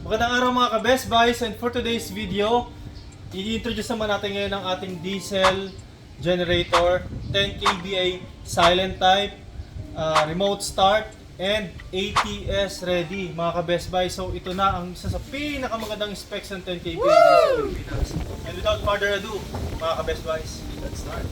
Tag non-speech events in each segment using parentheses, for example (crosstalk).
Magandang araw mga ka-Best Buys and for today's video, i-introduce naman natin ngayon ang ating diesel generator 10 kVA silent type, uh, remote start, and ATS ready mga ka-Best Buy. So ito na ang isa sa pinakamagandang specs ng 10 kVA Pilipinas. And without further ado, mga ka-Best Buys, let's start.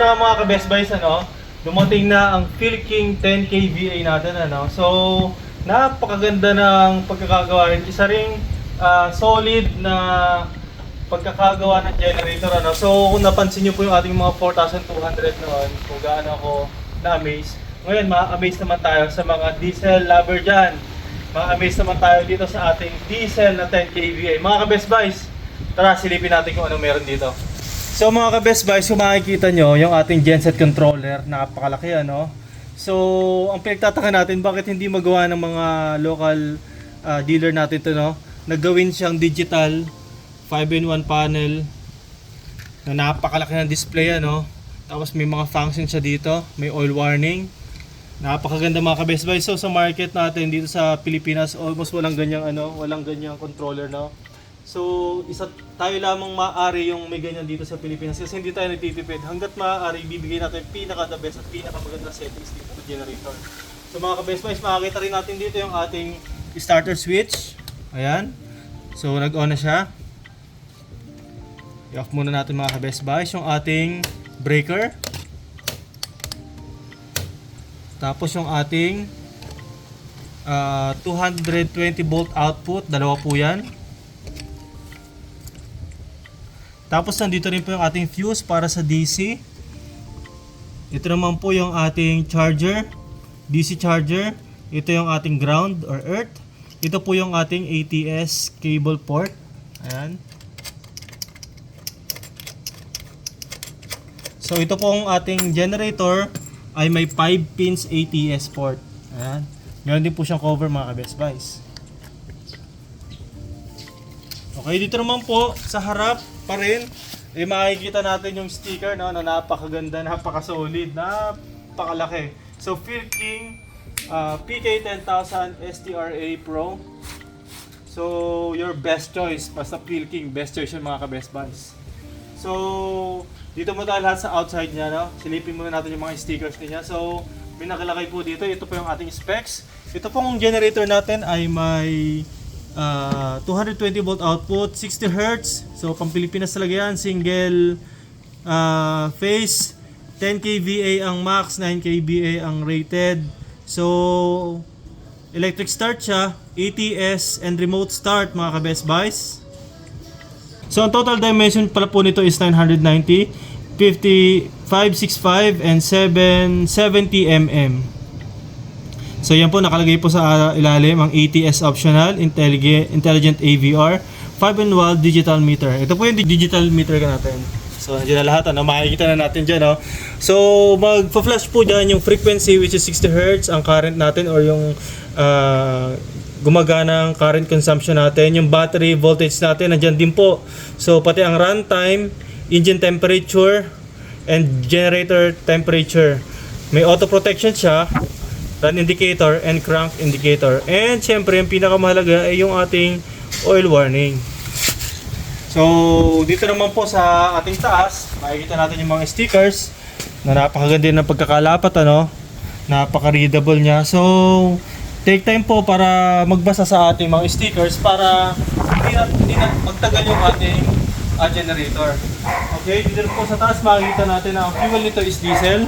Na mga ka-Best Buys ano, dumating na ang Philking 10 kVA natin ano. So napakaganda ng pagkakagawa rin. Isa ring ah, solid na pagkakagawa ng generator ano. So kung napansin niyo po yung ating mga 4,200 noon, kung gaano ako na-amaze. Ngayon ma-amaze naman tayo sa mga diesel lover dyan. Ma-amaze naman tayo dito sa ating diesel na 10 kVA. Mga ka-Best Buys, tara silipin natin kung anong meron dito. So mga ka-Best Buys, kung makikita nyo, yung ating genset controller, napakalaki ano. So, ang pinagtataka natin, bakit hindi magawa ng mga local ah, dealer natin to no? Naggawin siyang digital 5-in-1 panel na napakalaki ng display ano. Tapos may mga function siya dito, may oil warning. Napakaganda mga ka-Best Buys. So sa market natin dito sa Pilipinas, almost walang ganyang ano, walang ganyang controller no. So, isa tayo lamang maaari yung may ganyan dito sa Pilipinas kasi hindi tayo nagtitipid. Hanggat maaari, bibigay natin pinaka the best at pinaka maganda settings dito sa generator. So mga ka-best buys, makakita rin natin dito yung ating starter switch. Ayan. So, nag-on na siya. I-off muna natin mga ka-best buys yung ating breaker. Tapos yung ating ah, 220 volt output, dalawa po yan. Tapos nandito rin po yung ating fuse para sa DC. Ito naman po yung ating charger, DC charger. Ito yung ating ground or earth. Ito po yung ating ATS cable port. Ayan. So ito pong ating generator ay may 5 pins ATS port. Ayan. Meron din po siyang cover mga ka-best buys. Okay, dito naman po sa harap pa rin, eh makikita natin yung sticker no, na napakaganda, (laughs) napaka-solid, napakalaki. So, Philking uh, PK10000 STRA Pro. So, your best choice. Basta Philking, best choice yung mga ka-best buys. So, dito mo tayo lahat sa outside niya, no? Silipin muna natin yung mga stickers niya. So, may nakalagay po dito. Ito po yung ating specs. Ito pong generator natin ay may ah, 220 volt output, 60 Hz. So, pang Pilipinas talaga yan. Single ah, phase. 10 kVA ang max, 9 kVA ang rated. So, electric start siya, ATS and remote start mga ka-best buys. So, ang total dimension pala po nito is 990, 50, 565, and 770 mm. So, yan po, nakalagay po sa uh, ilalim ang ATS optional, intelligent, AVR, 5-in-1 digital meter. Ito po yung digital meter ka natin. So, nandiyan na lahat. Ano, makikita na natin dyan. No? So, mag-flash po dyan yung frequency which is 60 Hz, ang current natin or yung ah, gumagana ang current consumption natin. Yung battery voltage natin, nandyan din po. So, pati ang runtime, engine temperature, and generator temperature. May auto protection siya, run indicator, and crank indicator. And syempre, yung pinakamahalaga ay yung ating oil warning. So, dito naman po sa ating taas, makikita natin yung mga stickers na napakaganda ng pagkakalapat, ano? Napaka-readable niya. So, take time po para magbasa sa ating mga stickers para hindi na, hindi na magtagal yung ating ah, generator. Okay, dito po sa taas makikita natin na ang fuel nito is diesel.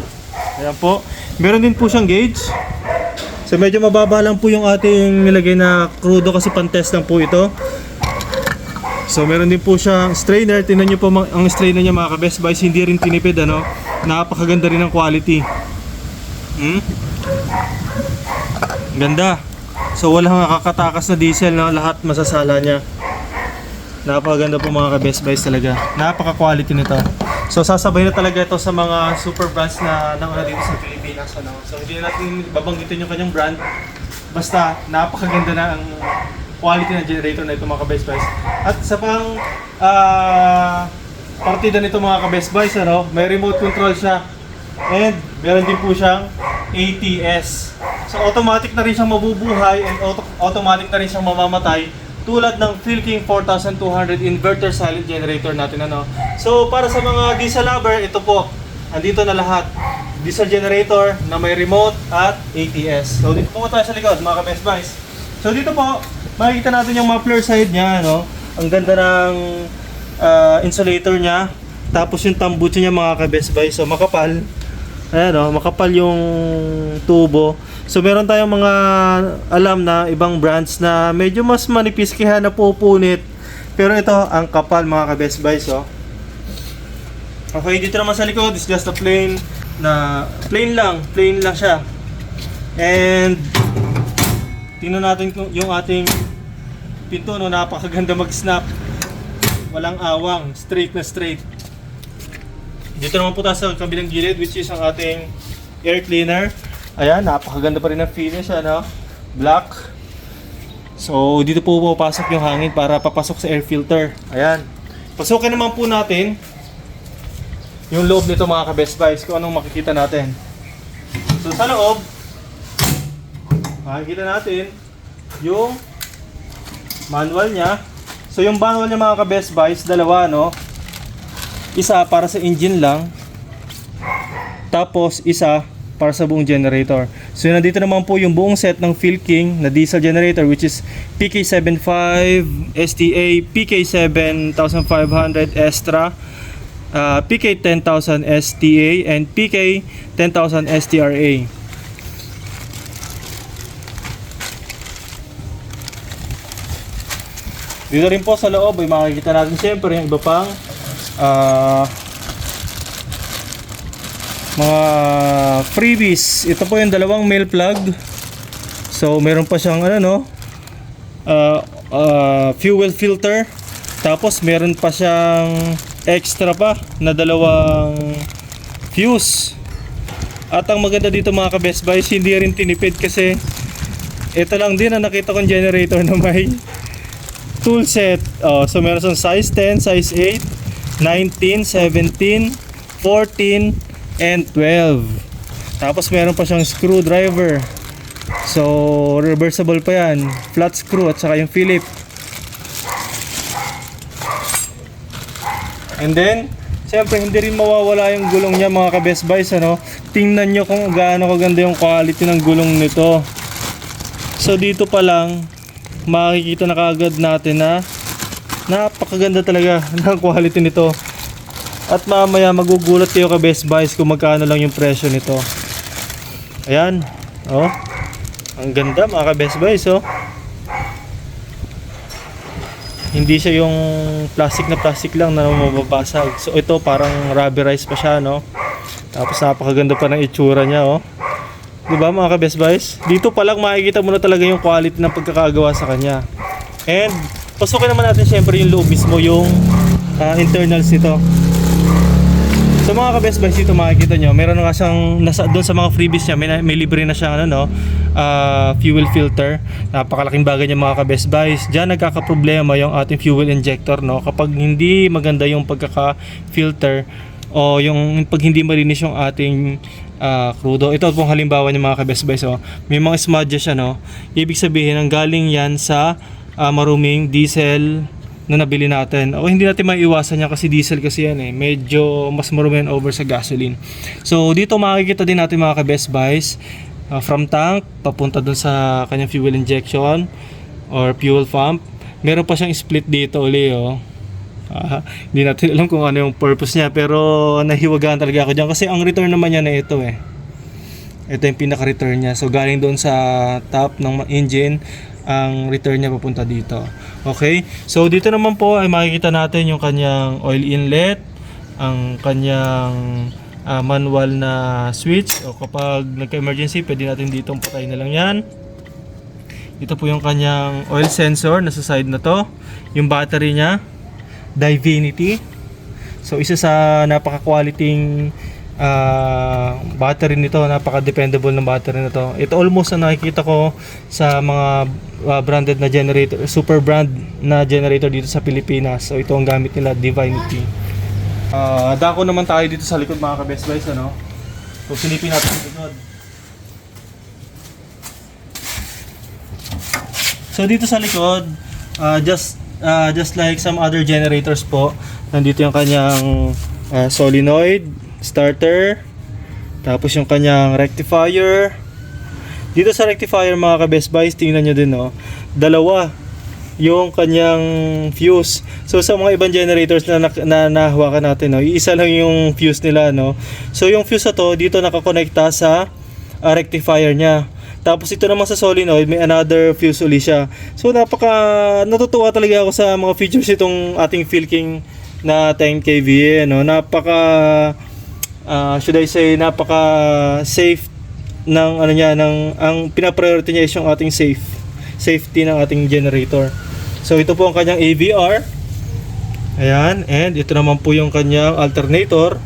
Ayan po. Meron din po siyang gauge. So medyo mababa lang po yung ating nilagay na crudo kasi pan-test lang po ito. So meron din po siyang strainer. Tingnan niyo po ang strainer niya mga ka-best buys. Hindi rin tinipid ano. Napakaganda rin ng quality. Hmm? Ganda. So walang nakakatakas na diesel no. Lahat masasala niya. Napakaganda po mga ka-best buys talaga. Napaka-quality nito. So sasabay na talaga ito sa mga super brands na nauna dito sa Pilipinas. Ano? So hindi na natin babanggitin yung kanyang brand. Basta napakaganda na ang quality ng generator na ito mga ka-best buys. At sa pang ah, partida nito mga ka-best buys, ano, may remote control siya. And meron din po siyang ATS. So automatic na rin siyang mabubuhay and auto- automatic na rin siyang mamamatay tulad ng Philking 4200 inverter silent generator natin ano. So para sa mga diesel lover, ito po. Andito na lahat. Diesel generator na may remote at ATS. So dito po tayo sa likod mga ka-best buys. So dito po, makikita natin yung muffler side niya, no? Ang ganda ng ah, insulator niya. Tapos yung tambucho niya mga ka-best buys. So makapal. Ayan o, makapal yung tubo. So meron tayong mga alam na ibang brands na medyo mas manipis kaya napupunit. Pero ito, ang kapal mga ka-best buys oh. Okay, dito naman sa likod is just a plain na plain lang, plain lang siya. And tingnan natin yung ating pinto no, napakaganda mag-snap. Walang awang, straight na straight. Dito naman po tayo sa kabilang gilid which is ang ating air cleaner. Ayan, napakaganda pa rin ang finish, ano? Black. So, dito po pupasok yung hangin para papasok sa air filter. Ayan. Pasukin naman po natin yung loob nito mga ka-best buys kung anong makikita natin. So, sa loob, makikita natin yung manual niya. So, yung manual niya mga ka-best buys, dalawa, no? Isa para sa engine lang. Tapos isa para sa buong generator. So nandito naman po yung buong set ng Phil King na diesel generator which is PK75 STA, PK7500 Extra, uh, PK10000 STA and PK10000 STRA. Dito rin po sa loob ay makikita natin siyempre yung iba pang ah, mga freebies. Ito po yung dalawang mail plug. So meron pa siyang ano no, ah, ah, fuel filter. Tapos meron pa siyang extra pa na dalawang fuse. At ang maganda dito mga ka-best buys, hindi rin tinipid kasi ito lang din ang nakita kong generator na may tool set. Oh, so meron siyang size 10, size 8, 19, 17, 14, and 12. Tapos meron pa siyang screwdriver. So reversible pa yan. Flat screw at saka yung Philip. And then, siyempre hindi rin mawawala yung gulong niya mga ka-best buys ano. Tingnan nyo kung gaano kaganda yung quality ng gulong nito. So dito pa lang makikita na kagad natin na napakaganda talaga (laughs) ng quality nito. At mamaya magugulat kayo ka Best Buys kung magkano lang yung presyo nito. Ayan. Oh. Ang ganda mga ka Best Buys oh. Hindi siya yung plastic na plastic lang na mababasag. So ito parang rubberized pa siya no. Tapos napakaganda pa ng itsura niya oh. 'Di ba mga ka-best buys? Dito pa lang makikita mo na talaga yung quality ng pagkakagawa sa kanya. And pasukin naman natin syempre yung loob mismo, yung ah, internals nito. So mga ka-best buys dito makikita nyo, meron nga siyang nasa doon sa mga freebies niya, may, may libre na siyang ano no, ah, fuel filter. Napakalaking bagay niya mga ka-best buys. Diyan nagkakaproblema yung ating fuel injector no. Kapag hindi maganda yung pagkaka-filter o yung pag hindi malinis yung ating ah, crudo. Ito pong halimbawa niya mga ka-best buys. Oh. May mga smudges siya no. Ibig sabihin ang galing yan sa ah, maruming diesel na nabili natin. O hindi natin maiiwasan yan kasi diesel kasi yan eh. Medyo mas marumi yan over sa gasoline. So dito makikita din natin mga ka-best buys uh, from tank papunta dun sa kanyang fuel injection or fuel pump. Meron pa siyang split dito uli oh. Ah, hindi natin alam kung ano yung purpose niya pero nahiwagaan talaga ako dyan kasi ang return naman niya na ito eh. Ito yung pinaka-return niya. So galing doon sa top ng engine ang return niya papunta dito. Okay? So dito naman po ay makikita natin yung kanyang oil inlet, ang kanyang ah, manual na switch o kapag nagka-emergency pwede natin dito patayin na lang yan. Ito po yung kanyang oil sensor nasa side na to. Yung battery niya, Divinity. So isa sa napaka-quality ah, battery nito, napaka-dependable ng battery nito. Ito almost na nakikita ko sa mga ah, branded na generator, super brand na generator dito sa Pilipinas. So ito ang gamit nila, Divinity. Ah, dako naman tayo dito sa likod mga ka-best buys, ano? So silipin natin likod. So dito sa likod, ah, just ah, just like some other generators po, nandito yung kanyang ah, solenoid, starter, tapos yung kanyang rectifier. Dito sa rectifier mga ka-best buys, tingnan nyo din no, dalawa yung kanyang fuse. So sa mga ibang generators na, na, na nahawakan natin, no, iisa lang yung fuse nila. No? So yung fuse na to, dito nakakonekta sa ah, rectifier niya. Tapos ito naman sa solenoid, may another fuse uli siya. So napaka natutuwa talaga ako sa mga features itong ating Philking na 10 kVA, no. Napaka ah, should I say napaka safe ng ano niya ng ang pina-priority niya is yung ating safe safety ng ating generator. So ito po ang kanyang AVR. Ayan, and ito naman po yung kanyang alternator.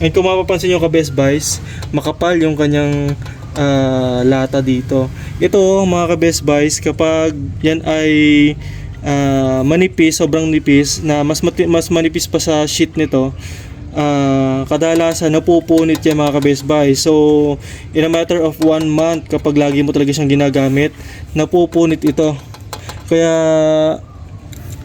And kung mapapansin nyo ka Best Buys, makapal yung kanyang ah, lata dito. Ito mga ka Best Buys, kapag yan ay ah, manipis, sobrang nipis, na mas, mas manipis pa sa sheet nito, ah, kadalasan napupunit yan mga ka Best Buys. So, in a matter of one month, kapag lagi mo talaga siyang ginagamit, napupunit ito. Kaya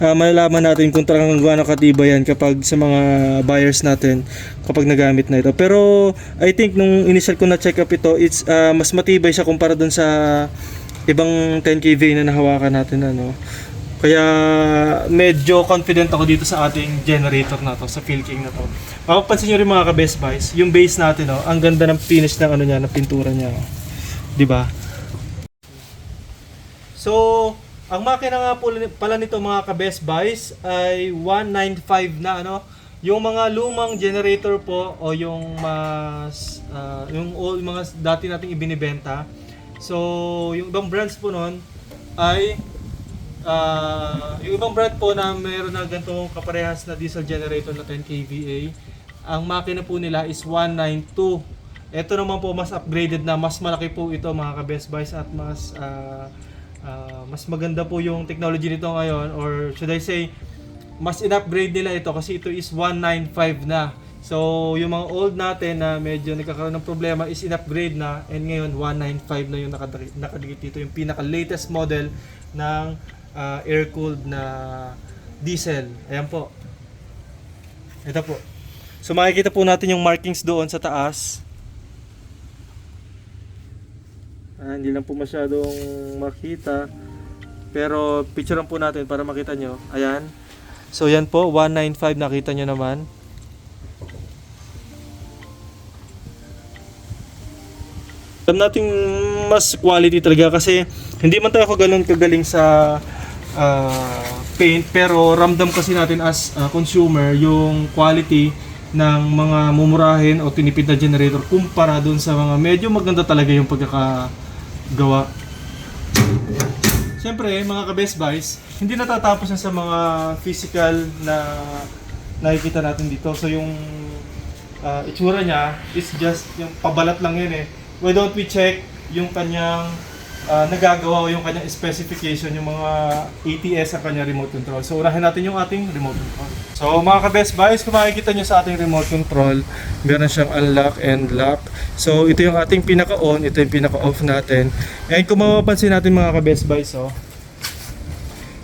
ah, malalaman natin kung talagang gaano katibay yan kapag sa mga buyers natin kapag nagamit na ito. Pero I think nung initial ko na check up ito, it's ah, mas matibay siya kumpara dun sa ibang 10kV na nahawakan natin ano. Kaya medyo confident ako dito sa ating generator na to, sa Philking na to. Mapapansin nyo rin mga ka-best buys, yung base natin, oh, ang ganda ng finish ng ano niya, ng pintura niya. Oh. 'Di ba? So, ang makina nga po pala nito mga ka-best buys ay 195 na ano. Yung mga lumang generator po o yung mas ah, yung old mga dati nating ibinibenta. So, yung ibang brands po noon ay ah, yung ibang brand po na meron na ganitong kaparehas na diesel generator na 10 kVA, ang makina po nila is 192. Ito naman po mas upgraded na, mas malaki po ito mga ka-best buys at mas ah, ah, mas maganda po yung technology nito ngayon or should I say mas in-upgrade nila ito kasi ito is 195 na. So, yung mga old natin na medyo nagkakaroon ng problema is in-upgrade na and ngayon 195 na yung nakadikit, nakadikit dito yung pinaka-latest model ng ah, air-cooled na diesel. Ayan po. Ito po. So makikita po natin yung markings doon sa taas. Ah, hindi lang po masyadong makita. Pero picturean po natin para makita nyo. Ayan. So yan po, 195 nakita nyo naman. Alam natin mas quality talaga kasi hindi man tayo kagaling kagaling sa ah, paint pero ramdam kasi natin as ah, consumer yung quality ng mga mumurahin o tinipid na generator kumpara dun sa mga medyo maganda talaga yung pagkakagawa. Siyempre, mga ka-best buys, hindi natatapos na sa mga physical na nakikita natin dito. So yung ah, itsura niya is just yung pabalat lang yun eh. Why don't we check yung kanyang ah, nagagawa yung kanyang specification, yung mga ATS sa kanyang remote control. So unahin natin yung ating remote control. So mga ka-best buys, kung makikita nyo sa ating remote control, meron siyang unlock and lock. So ito yung ating pinaka-on, ito yung pinaka-off natin. And kung mapapansin natin mga ka-best buys, oh,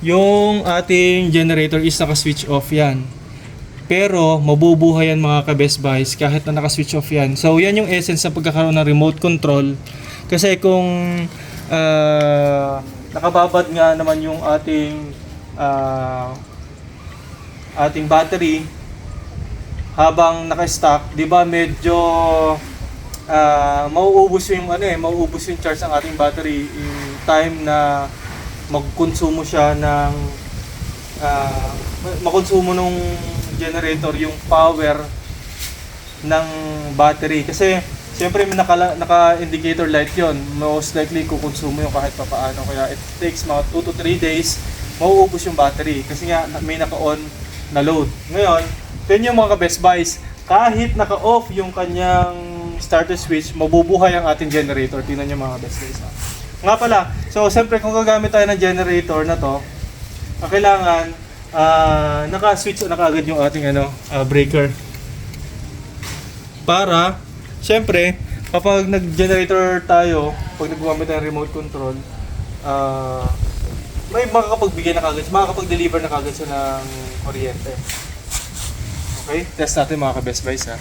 yung ating generator is naka-switch off yan. Pero mabubuhay yan mga ka-best buys kahit na naka-switch off yan. So yan yung essence ng pagkakaroon ng remote control. Kasi kung ah, nakababad nga naman yung ating ah, ating battery habang naka-stock, 'di ba medyo ah mauubos yung ano eh, mauubos yung charge ng ating battery in time na magkonsumo siya ng ah, makonsumo nung generator yung power ng battery. Kasi siyempre may naka, naka-indicator light yon most likely kukonsumo yung kahit papaano kaya it takes mga 2 to 3 days mauubos yung battery kasi nga may naka-on na load ngayon then yung mga ka-best buys kahit naka-off yung kanyang starter switch, mabubuhay ang ating generator. Tingnan nyo mga best guys. ha. Nga pala, so siyempre kung gagamit tayo ng generator na to, ang kailangan ah, naka-switch na kaagad yung ating ano, ah, breaker. Para, siyempre, kapag nag-generator tayo, pag naggamit ng remote control, ah, may makakapagbigay na kagad, makakapag-deliver na kagad siya ng kuryente. Okay, test natin mga ka-best buys ha.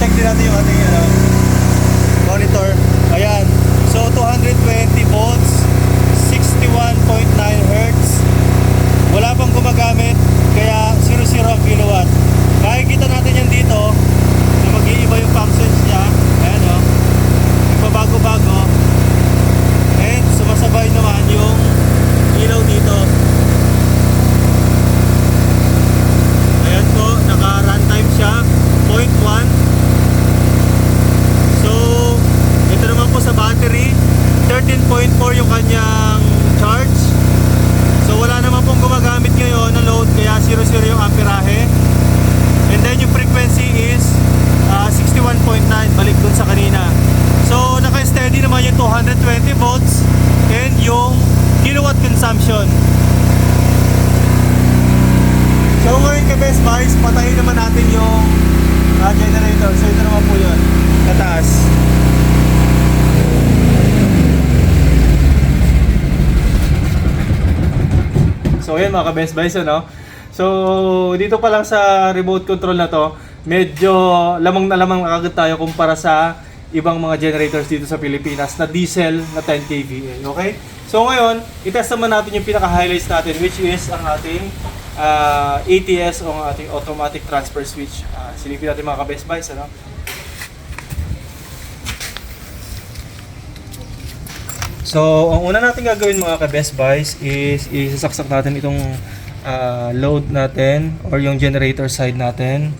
Check din natin yung ating ano, monitor. Ayan. So 220 volts, 61.9 hertz. Wala pang gumagamit, kaya 00 ang kilowatt. Makikita natin yan dito na mag-iiba yung functions niya. Ayan o. Nagbabago-bago. And sumasabay naman yung ilaw dito. Ayan po, naka-runtime siya. 0.1. So, ito naman po sa battery. 13.4 yung kanyang charge. So, wala naman pong gumagamit ngayon na load, kaya 0-0 yung amperahe. And then yung frequency is ah, 61.9, balik dun sa kanina. So, naka-steady naman yung 220 volts and yung kilowatt consumption. So, ngayon ka Best Buys, patayin naman natin yung ah, generator. So, ito naman po yun. Kataas. So, ayan mga ka-Best Buys, ano? So, dito pa lang sa remote control na to, medyo lamang na lamang nakagad tayo kumpara sa ibang mga generators dito sa Pilipinas na diesel na 10 kVA. Okay? So ngayon, itest naman natin yung pinaka-highlights natin which is ang ating ah, ATS o ang ating automatic transfer switch. Ah, silipin natin mga ka-Best Buys, ano? So, ang una natin gagawin mga ka-Best Buys is isasaksak natin itong ah, load natin or yung generator side natin.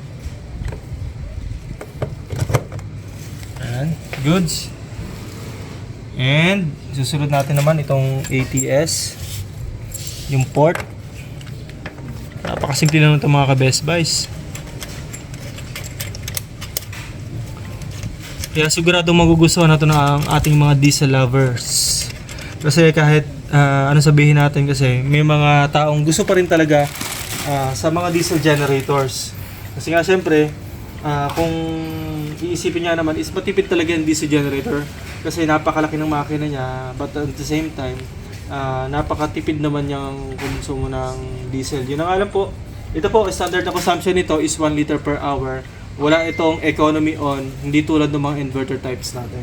Ayan, goods. And susunod natin naman itong ATS, yung port. Napakasimple lang ito mga ka-Best Buys. Kaya sigurado magugustuhan na ito ng ating mga diesel lovers. Kasi kahit ah, ano sabihin natin kasi may mga taong gusto pa rin talaga ah, sa mga diesel generators. Kasi nga syempre, ah, kung iisipin niya naman is matipid talaga yung diesel generator kasi napakalaki ng makina niya but at the same time ah, napakatipid naman yung konsumo ng diesel. Yun ang alam po. Ito po, standard na consumption nito is 1 liter per hour. Wala itong economy on, hindi tulad ng mga inverter types natin.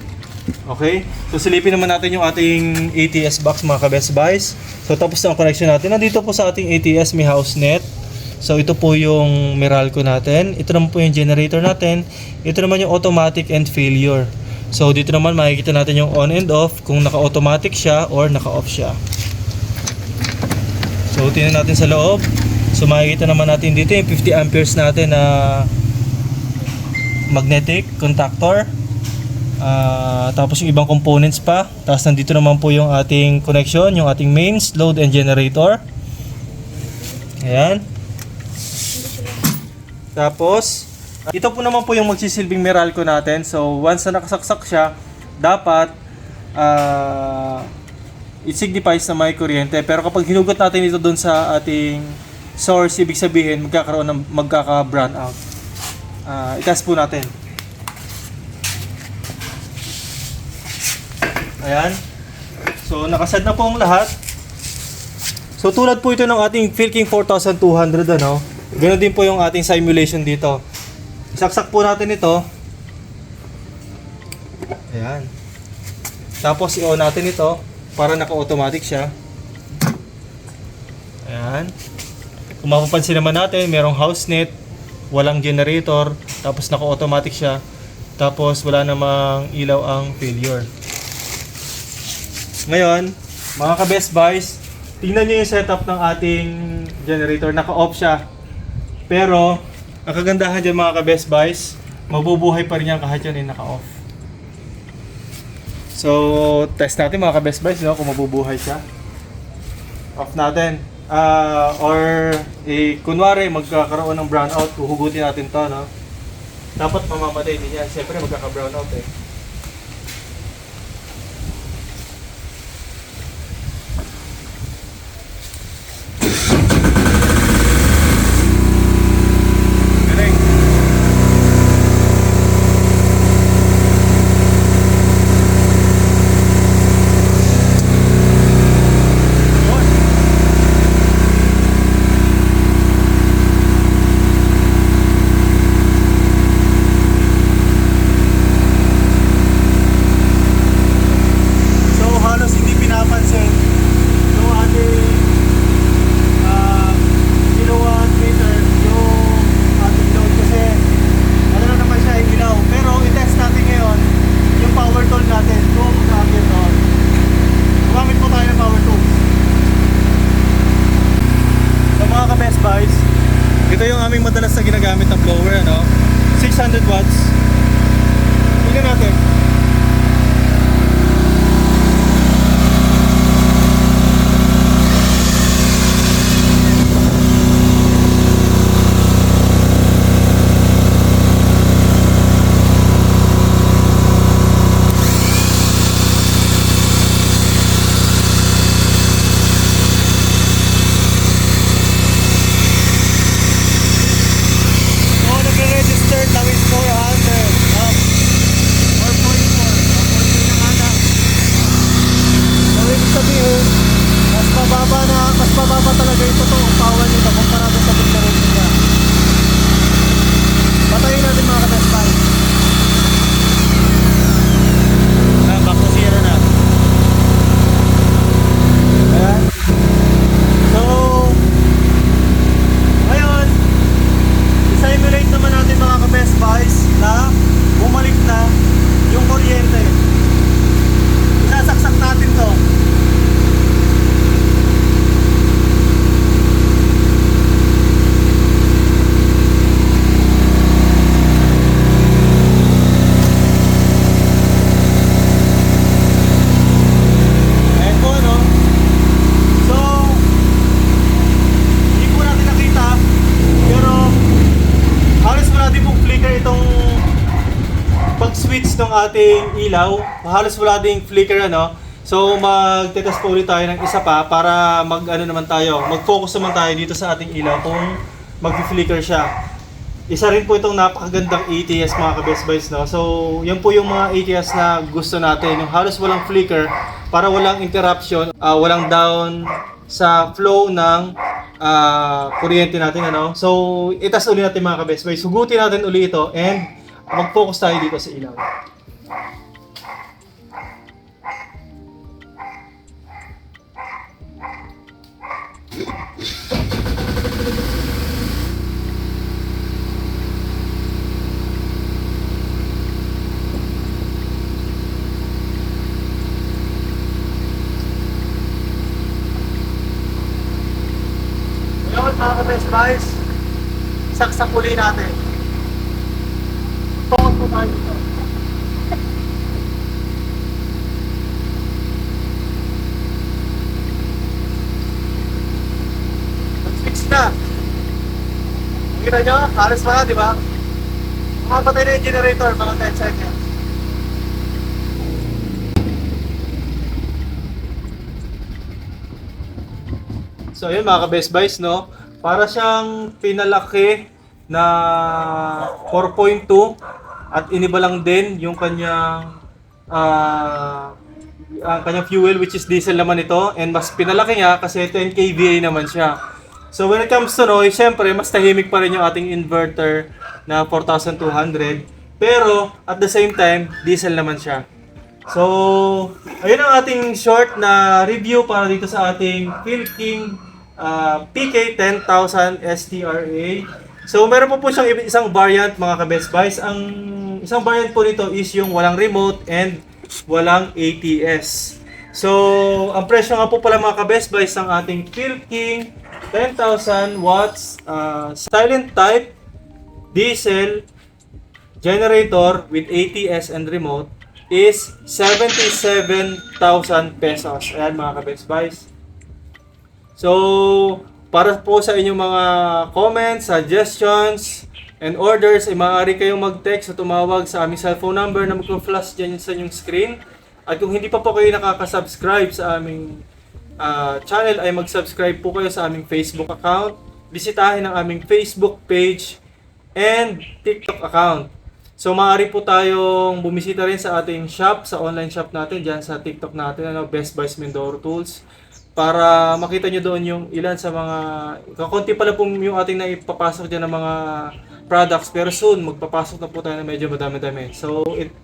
Okay? So silipin naman natin yung ating ATS box mga ka-best buys. So tapos na ang connection natin. Nandito po sa ating ATS may house net. So ito po yung Meralco natin. Ito naman po yung generator natin. Ito naman yung automatic and failure. So dito naman makikita natin yung on and off kung naka-automatic siya or naka-off siya. So tingnan natin sa loob. So makikita naman natin dito yung 50 amperes natin na magnetic contactor. Ah, tapos yung ibang components pa. Tapos nandito naman po yung ating connection, yung ating mains, load and generator. Ayan. Tapos, ito po naman po yung magsisilbing Meralco natin. So, once na nakasaksak siya, dapat ah it signifies na may kuryente. Pero kapag hinugot natin ito doon sa ating source, ibig sabihin magkakaroon ng magkaka-brown out. Ah, itest po natin. Ayan. So, nakasad na po ang lahat. So, tulad po ito ng ating Philking 4200, ano? Ganun din po yung ating simulation dito. Saksak po natin ito. Ayan. Tapos, i-on natin ito para naka-automatic siya. Ayan. Kung mapapansin naman natin, merong house net, walang generator, tapos naka-automatic siya. Tapos, wala namang ilaw ang failure. Ngayon, mga ka-best buys, tingnan nyo yung setup ng ating generator. Naka-off siya. Pero, ang kagandahan dyan mga ka-best buys, mabubuhay pa rin yan kahit yan ay naka-off. So, test natin mga ka-best buys no, kung mabubuhay siya. off natin. Ah, or, eh, kunwari, magkakaroon ng brownout, huhugutin natin to, no? Dapat mamamatay din yan. Siyempre, magkaka-brownout eh. Galing. Yun. So halos hindi pinapansin yung ating uh, kilowatt meter yung ating load kasi ano na naman siya ilaw. Pero i-test natin ngayon yung power tool natin kung natin on. Gumamit po tayo ng power tools. So mga ka-best buys, ito yung na ginagamit na blower, ano? 600 watts. Tingnan natin. So, nagre-register lang is 400. Up. 4.4. 4.4 na nga na. So, ibig sabihin, mas mababa na, mas mababa talaga yung totoong power nito kumpara doon sa declaration niya. Patayin natin mga ka-best buy. Ah, back to zero na. Ayan. So, ngayon, i-simulate naman natin mga ka-best buys na bumalik na yung kuryente. Isasaksak natin to. Ayan po, no? So, hindi po natin nakita, pero halos wala din pong flicker itong pag-switch ng ating ilaw. Halos wala ding flicker ano. So magte-test po ulit tayo ng isa pa para mag ano naman tayo, mag-focus naman tayo dito sa ating ilaw kung mag-flicker siya. Isa rin po itong napakagandang ATS mga ka-best buys no. So yan po yung mga ATS na gusto natin, yung halos walang flicker para walang interruption, ah, walang down sa flow ng ah, kuryente natin ano. So itas uli natin mga ka-best buys. Hugutin natin uli ito and mag-focus tayo dito sa ilaw. Buys, saksak uli natin. Po tayo dito. Nag-switch na. Kita nyo, halos mga, di ba? Makapatay na yung generator, mga 10 seconds. So ayun mga ka-best buys, no? Para siyang pinalaki na 4.2 at iniba lang din yung kanyang ah ang kanyang fuel which is diesel naman ito and mas pinalaki nga kasi 10 kVA naman siya. So when it comes to noise, syempre mas tahimik pa rin yung ating inverter na 4200 pero at the same time diesel naman siya. So, ayun ang ating short na review para dito sa ating Phil King ah, PK10000 STRA. So, meron po po siyang isang variant mga ka-best buys. Ang isang variant po nito is yung walang remote and walang ATS. So, ang presyo nga po pala mga ka-best buys ng ating Phil King 10,000 watts ah, silent type diesel generator with ATS and remote is 77,000 pesos. Ayan mga ka-best buys. So, para po sa inyong mga comments, suggestions, and orders, ay maaari kayong mag-text o tumawag sa aming cellphone number na magpo-flash dyan sa inyong screen. At kung hindi pa po kayo nakaka-subscribe sa aming ah, channel, ay mag-subscribe po kayo sa aming Facebook account. Bisitahin ang aming Facebook page and TikTok account. So maaari po tayong bumisita rin sa ating shop, sa online shop natin, dyan sa TikTok natin, ano, Best Buys Mindoro Tools para makita nyo doon yung ilan sa mga kakunti pala po yung ating naipapasok dyan ng mga products pero soon magpapasok na po tayo na medyo madami-dami so it,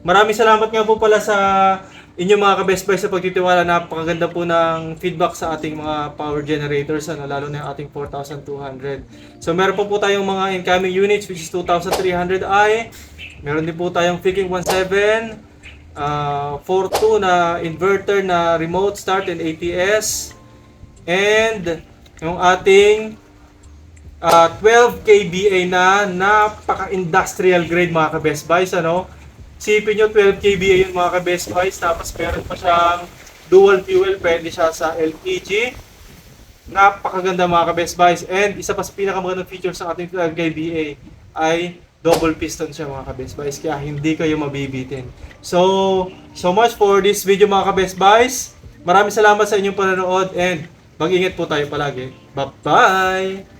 maraming salamat nga po pala sa inyong mga ka-best buy sa pagtitiwala napakaganda po ng feedback sa ating mga power generators ano, lalo na yung ating 4200 so meron po po tayong mga incoming units which is 2300i meron din po tayong Viking 17 uh, 4.2 na inverter na remote start and ATS and yung ating uh, 12 kVA na napaka-industrial grade mga ka-Best Buys ano Sipin nyo 12 kVA yung mga ka-Best Buys tapos meron pa siyang dual fuel pwede siya sa LPG napakaganda mga ka-Best Buys and isa pa sa pinakamagandang feature sa ating 12 kVA ay double piston siya mga ka-Best Buys kaya hindi kayo mabibitin. So, so much for this video mga ka-Best Buys. Maraming salamat sa inyong panonood and mag-ingat po tayo palagi. Bye-bye!